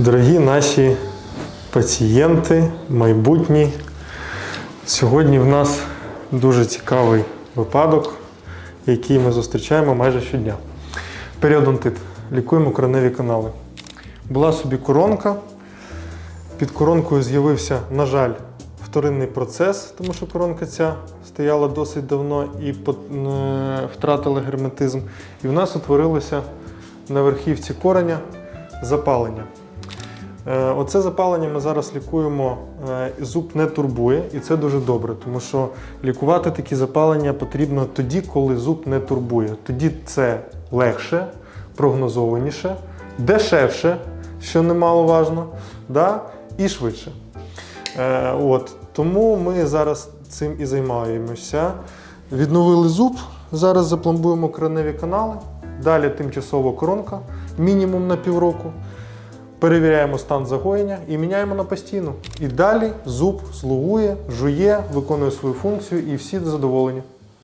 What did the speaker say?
Дорогі наші пацієнти, майбутні. Сьогодні в нас дуже цікавий випадок, який ми зустрічаємо майже щодня. Періодонтит. Лікуємо кореневі канали. Була собі коронка. Під коронкою з'явився, на жаль, вторинний процес, тому що коронка ця стояла досить давно і е, втратила герметизм. І в нас утворилося на верхівці кореня запалення. Е, Оце запалення ми зараз лікуємо. е, Зуб не турбує, і це дуже добре, тому що лікувати такі запалення потрібно тоді, коли зуб не турбує. Тоді це легше, прогнозованіше, дешевше, що немаловажно, да? і швидше. Е, от. Тому ми зараз цим і займаємося. Відновили зуб, зараз запломбуємо кореневі канали, далі тимчасова коронка, мінімум на півроку. Перевіряємо стан загоєння і міняємо на постійну. І далі зуб слугує, жує, виконує свою функцію і всі задоволені.